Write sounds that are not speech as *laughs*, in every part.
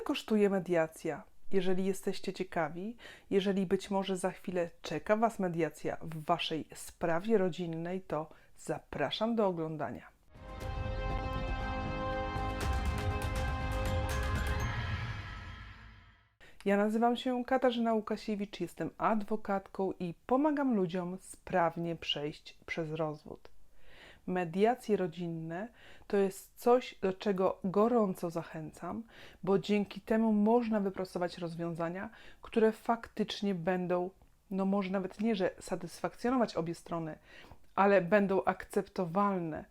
Ile kosztuje mediacja? Jeżeli jesteście ciekawi, jeżeli być może za chwilę czeka Was mediacja w Waszej sprawie rodzinnej, to zapraszam do oglądania. Ja nazywam się Katarzyna Łukasiewicz, jestem adwokatką i pomagam ludziom sprawnie przejść przez rozwód. Mediacje rodzinne to jest coś, do czego gorąco zachęcam, bo dzięki temu można wypracować rozwiązania, które faktycznie będą, no może nawet nie, że satysfakcjonować obie strony, ale będą akceptowalne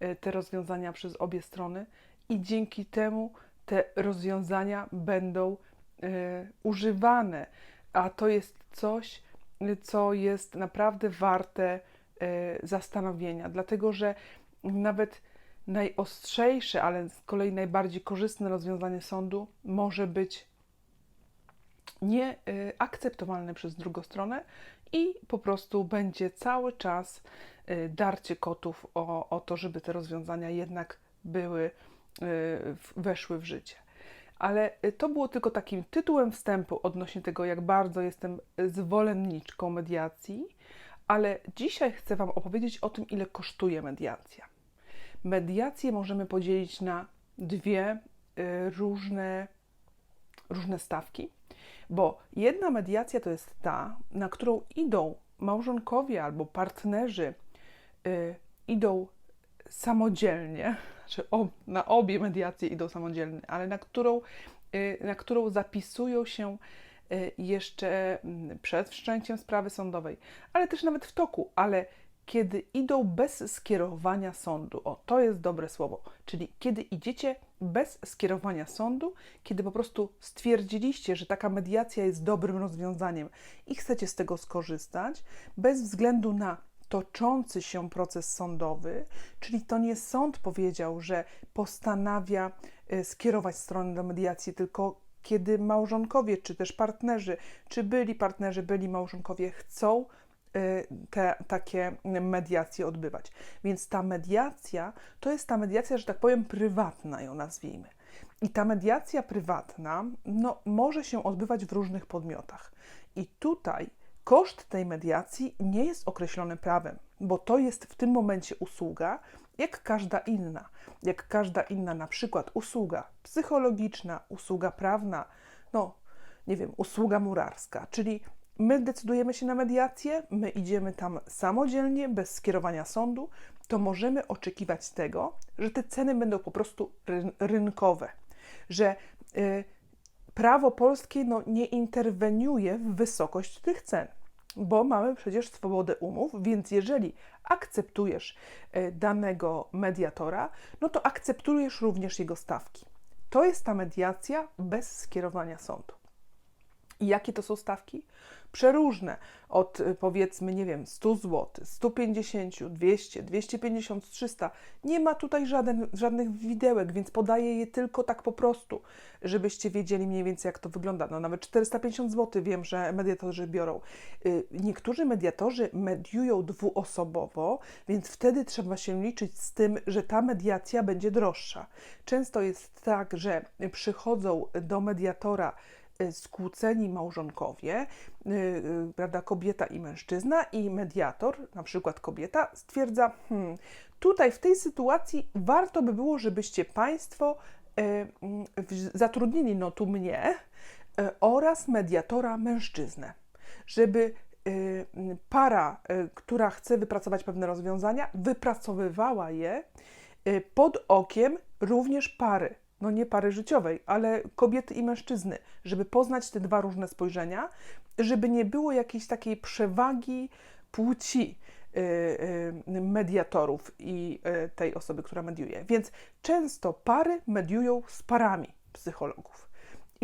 e, te rozwiązania przez obie strony i dzięki temu te rozwiązania będą e, używane, a to jest coś, co jest naprawdę warte zastanowienia, dlatego że nawet najostrzejsze, ale z kolei najbardziej korzystne rozwiązanie sądu może być nieakceptowalne przez drugą stronę i po prostu będzie cały czas y, darcie kotów o, o to, żeby te rozwiązania jednak były, w- weszły w życie. Ale to było tylko takim tytułem wstępu odnośnie tego, jak bardzo jestem zwolenniczką mediacji, ale dzisiaj chcę Wam opowiedzieć o tym, ile kosztuje mediacja. Mediację możemy podzielić na dwie y, różne, różne stawki, bo jedna mediacja to jest ta, na którą idą małżonkowie albo partnerzy, y, idą samodzielnie, *laughs* czy ob, na obie mediacje idą samodzielnie, ale na którą, y, na którą zapisują się jeszcze mm, przed wszczęciem sprawy sądowej, ale też nawet w toku, ale kiedy idą bez skierowania sądu. O, to jest dobre słowo. Czyli kiedy idziecie bez skierowania sądu, kiedy po prostu stwierdziliście, że taka mediacja jest dobrym rozwiązaniem i chcecie z tego skorzystać, bez względu na toczący się proces sądowy, czyli to nie sąd powiedział, że postanawia e, skierować stronę do mediacji, tylko kiedy małżonkowie, czy też partnerzy, czy byli partnerzy, byli małżonkowie, chcą y, te takie mediacje odbywać. Więc ta mediacja to jest ta mediacja, że tak powiem, prywatna, ją nazwijmy. I ta mediacja prywatna no, może się odbywać w różnych podmiotach. I tutaj koszt tej mediacji nie jest określony prawem, bo to jest w tym momencie usługa, jak każda inna. Jak każda inna, na przykład usługa psychologiczna, usługa prawna, no nie wiem, usługa murarska, czyli my decydujemy się na mediację, my idziemy tam samodzielnie, bez skierowania sądu, to możemy oczekiwać tego, że te ceny będą po prostu ryn- rynkowe, że y, prawo polskie no, nie interweniuje w wysokość tych cen, bo mamy przecież swobodę umów, więc jeżeli akceptujesz y, danego mediatora, no to akceptujesz również jego stawki. To jest ta mediacja bez skierowania sądu. I jakie to są stawki? Przeróżne. Od y, powiedzmy, nie wiem, 100 zł, 150, 200, 250, 300. Nie ma tutaj żaden, żadnych widełek, więc podaję je tylko tak po prostu, żebyście wiedzieli mniej więcej, jak to wygląda. No nawet 450 zł wiem, że mediatorzy biorą. Y, Niektórzy mediatorzy mediują dwuosobowo, więc wtedy trzeba się liczyć z tym, że ta mediacja będzie droższa. Często jest tak, że przychodzą do mediatora skłóceni małżonkowie, y, y, prawda, kobieta i mężczyzna, i mediator, na przykład kobieta, stwierdza, hmm, tutaj w tej sytuacji warto by było, żebyście Państwo y, mm, zatrudnili no tu mnie y, oraz mediatora mężczyznę, żeby y, mm, para, y, która chce wypracować pewne rozwiązania, wypracowywała je y, pod okiem również pary. No nie pary życiowej, ale kobiety i mężczyzny, żeby poznać te dwa różne spojrzenia, żeby nie było jakiejś takiej przewagi płci y, y, mediatorów i y, tej osoby, która mediuje. Więc często pary mediują z parami psychologów.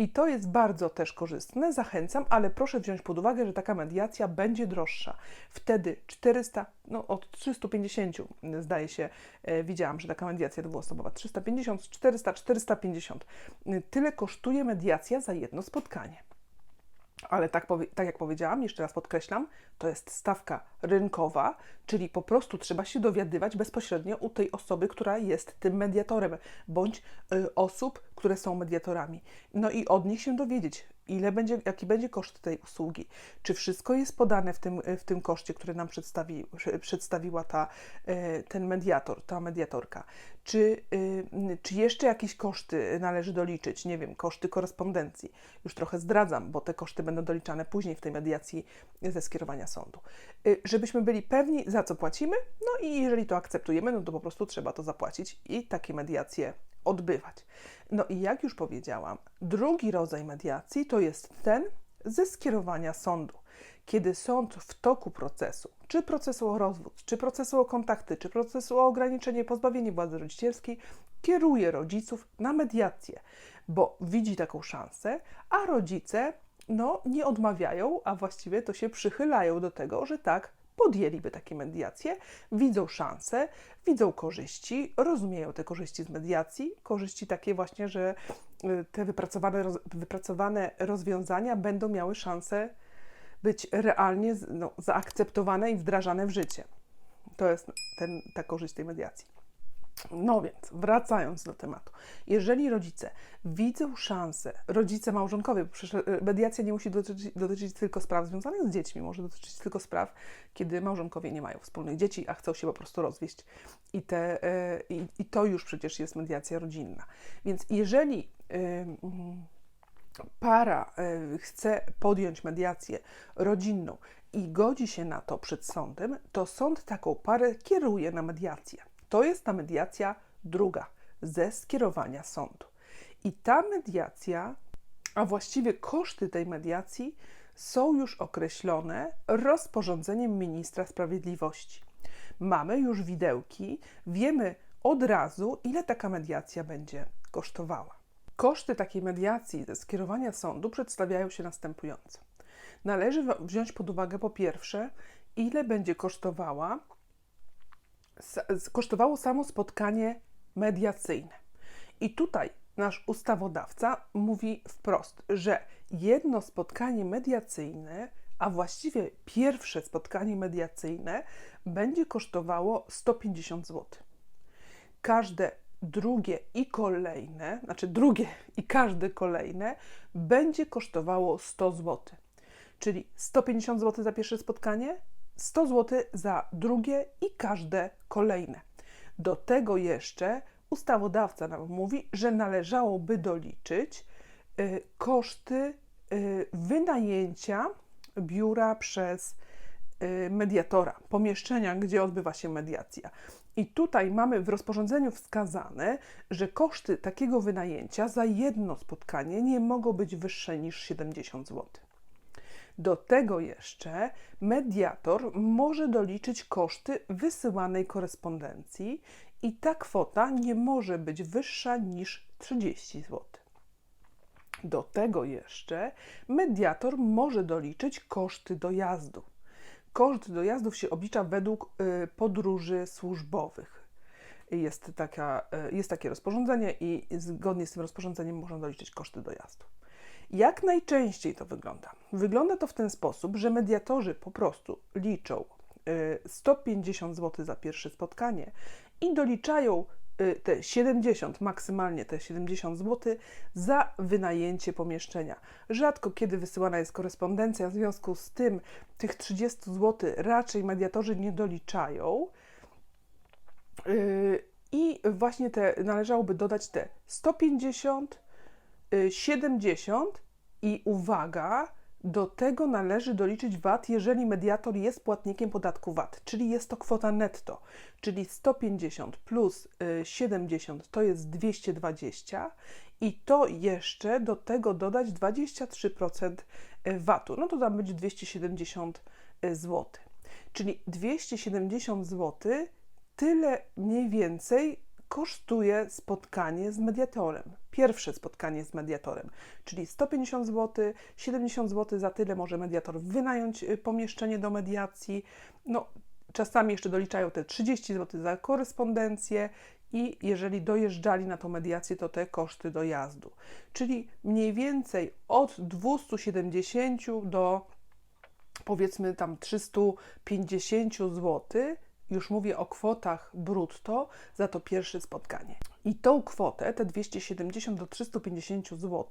I to jest bardzo też korzystne, zachęcam, ale proszę wziąć pod uwagę, że taka mediacja będzie droższa. Wtedy 400, no od 350 zdaje się, e, widziałam, że taka mediacja dwuosobowa, 350, 400, 450. Tyle kosztuje mediacja za jedno spotkanie. Ale tak, tak jak powiedziałam, jeszcze raz podkreślam, to jest stawka rynkowa, czyli po prostu trzeba się dowiadywać bezpośrednio u tej osoby, która jest tym mediatorem, bądź y, osób, które są mediatorami. No i od nich się dowiedzieć, ile będzie, jaki będzie koszt tej usługi, czy wszystko jest podane w tym, w tym koszcie, który nam przedstawi, przedstawiła ta, y, ten mediator, ta mediatorka, czy, y, czy jeszcze jakieś koszty należy doliczyć, nie wiem, koszty korespondencji. Już trochę zdradzam, bo te koszty będą doliczane później w tej mediacji ze skierowania sądu. Y, Żebyśmy byli pewni, za co płacimy, no i jeżeli to akceptujemy, no to po prostu trzeba to zapłacić i takie mediacje odbywać. No i jak już powiedziałam, drugi rodzaj mediacji to jest ten ze skierowania sądu. Kiedy sąd w toku procesu, czy procesu o rozwód, czy procesu o kontakty, czy procesu o ograniczenie, pozbawienie władzy rodzicielskiej, kieruje rodziców na mediację, bo widzi taką szansę, a rodzice no, nie odmawiają, a właściwie to się przychylają do tego, że tak, podjęliby takie mediacje, widzą szanse, widzą korzyści, rozumieją te korzyści z mediacji, korzyści takie właśnie, że y, te wypracowane, wypracowane rozwiązania będą miały szansę być realnie no, zaakceptowane i wdrażane w życie. To jest ten, ta korzyść tej mediacji. No więc, wracając do tematu. Jeżeli rodzice widzą szansę, rodzice małżonkowie, bo przecież e, mediacja nie musi dotyczyć, dotyczyć, tylko spraw związanych z dziećmi, może dotyczyć tylko spraw, kiedy małżonkowie nie mają wspólnych dzieci, a chcą się po prostu rozwieść. I, te, e, i, to już przecież jest mediacja rodzinna. Więc jeżeli para e, chce podjąć mediację rodzinną i godzi się na to przed sądem, to sąd taką parę kieruje na mediację. To jest ta mediacja druga ze skierowania sądu. I ta mediacja, a właściwie koszty tej mediacji są już określone rozporządzeniem ministra sprawiedliwości. Mamy już widełki, wiemy od razu, ile taka mediacja będzie kosztowała. Koszty takiej mediacji ze skierowania sądu przedstawiają się następująco. Należy wziąć pod uwagę po pierwsze, ile będzie kosztowała kosztowało samo spotkanie mediacyjne. I tutaj nasz ustawodawca mówi wprost, że jedno spotkanie mediacyjne, a właściwie pierwsze spotkanie mediacyjne, będzie kosztowało 150 zł. Każde drugie i kolejne, znaczy drugie *laughs* i każde kolejne będzie kosztowało 100 zł. Czyli 150 zł za pierwsze spotkanie, 100 zł za drugie i każde kolejne. Do tego jeszcze ustawodawca nam mówi, że należałoby doliczyć y, koszty y, wynajęcia biura przez y, mediatora, pomieszczenia, gdzie odbywa się mediacja. I tutaj mamy w rozporządzeniu wskazane, że koszty takiego wynajęcia za jedno spotkanie nie mogą być wyższe niż 70 zł. Do tego jeszcze mediator może doliczyć koszty wysyłanej korespondencji i ta kwota nie może być wyższa niż 30 zł. Do tego jeszcze mediator może doliczyć koszty dojazdu. Koszt dojazdów się oblicza według y, podróży służbowych. Jest, taka, y, jest takie rozporządzenie i zgodnie z tym rozporządzeniem można doliczyć koszty dojazdu. Jak najczęściej to wygląda? Wygląda to w ten sposób, że mediatorzy po prostu liczą 150 y, zł za pierwsze spotkanie i doliczają y, te 70, maksymalnie te 70 zł za wynajęcie pomieszczenia. Rzadko kiedy wysyłana jest korespondencja, w związku z tym tych 30 zł raczej mediatorzy nie doliczają. Y, I właśnie te należałoby dodać te 150, 70 y, i uwaga, do tego należy doliczyć VAT, jeżeli mediator jest płatnikiem podatku VAT, czyli jest to kwota netto, czyli 150 plus 70 y, to jest 220 i to jeszcze do tego dodać 23% y, VAT-u, no to tam będzie 270 zł. Czyli 270 zł tyle mniej więcej kosztuje spotkanie z mediatorem. Pierwsze spotkanie z mediatorem, czyli 150 zł, 70 zł za tyle może mediator wynająć y, pomieszczenie do mediacji. No, czasami jeszcze doliczają te 30 zł za korespondencję i jeżeli dojeżdżali na tą mediację, to te koszty dojazdu. Czyli mniej więcej od 270 do powiedzmy tam 350 zł, już mówię o kwotach brutto za to pierwsze spotkanie. I tą kwotę, te 270 do 350 zł,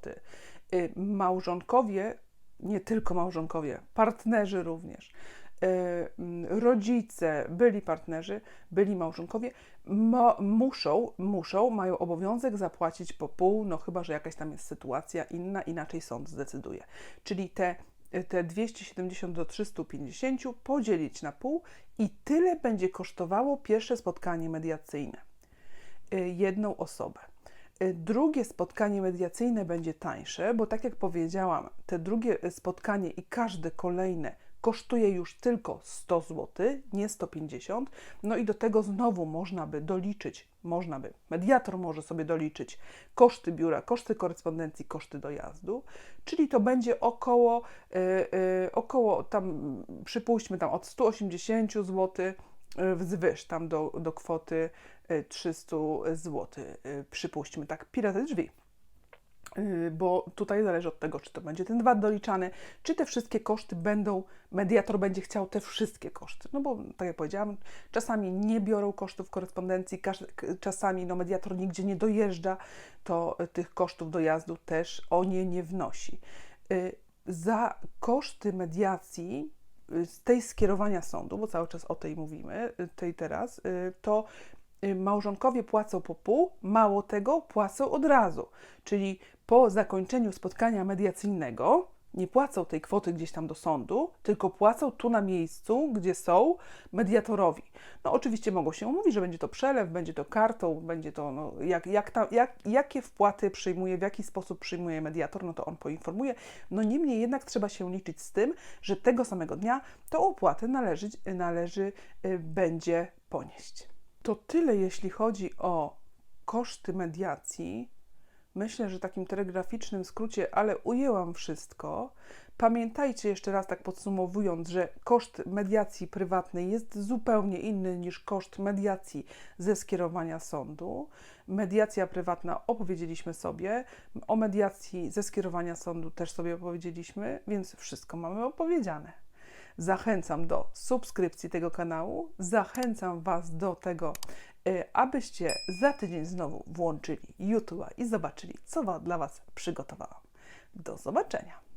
y, małżonkowie, nie tylko małżonkowie, partnerzy również, y, mm, rodzice, byli partnerzy, byli małżonkowie, mo, muszą, muszą, mają obowiązek zapłacić po pół, no chyba, że jakaś tam jest sytuacja inna, inaczej sąd zdecyduje. Czyli te te 270 do 350 podzielić na pół i tyle będzie kosztowało pierwsze spotkanie mediacyjne. Y, Jedną osobę. Y, Drugie spotkanie mediacyjne będzie tańsze, bo tak jak powiedziałam, te drugie spotkanie i każde kolejne kosztuje już tylko 100 zł, nie 150. No i do tego znowu można by doliczyć, można by, mediator może sobie doliczyć koszty biura, koszty korespondencji, koszty dojazdu, czyli to będzie około, y, y, około tam, przypuśćmy tam od 180 zł wzwyż tam do, do kwoty y, 300 zł, y, przypuśćmy tak, piraty drzwi. Y, Bo tutaj zależy od tego, czy to będzie ten VAT doliczany, czy te wszystkie koszty będą, mediator będzie chciał te wszystkie koszty. No bo, tak jak powiedziałam, czasami nie biorą kosztów korespondencji, czasami no, mediator nigdzie nie dojeżdża, to y, tych kosztów dojazdu też o nie nie wnosi. Y, Za koszty mediacji z tej skierowania sądu, bo cały czas o tej mówimy, tej teraz, to małżonkowie płacą po pół, mało tego, płacą od razu. Czyli po zakończeniu spotkania mediacyjnego nie płacą tej kwoty gdzieś tam do sądu, tylko płacą tu na miejscu, gdzie są mediatorowi. No oczywiście mogą się umówić, że będzie to przelew, będzie to kartą, będzie to, no, jak, jak ta, jak, jakie wpłaty przyjmuje, w jaki sposób przyjmuje mediator, no to on poinformuje. No niemniej jednak trzeba się liczyć z tym, że tego samego dnia tą opłatę należy, należy y, będzie ponieść. To tyle, jeśli chodzi o koszty mediacji. Myślę, że takim telegraficznym skrócie, ale ujęłam wszystko. Pamiętajcie jeszcze raz, tak podsumowując, że koszt mediacji prywatnej jest zupełnie inny niż koszt mediacji ze skierowania sądu. Mediacja prywatna opowiedzieliśmy sobie, o mediacji ze skierowania sądu też sobie opowiedzieliśmy, więc wszystko mamy opowiedziane. Zachęcam do subskrypcji tego kanału, zachęcam Was do tego, y, abyście za tydzień znowu włączyli YouTube'a i zobaczyli, co dla Was przygotowałam. Do zobaczenia!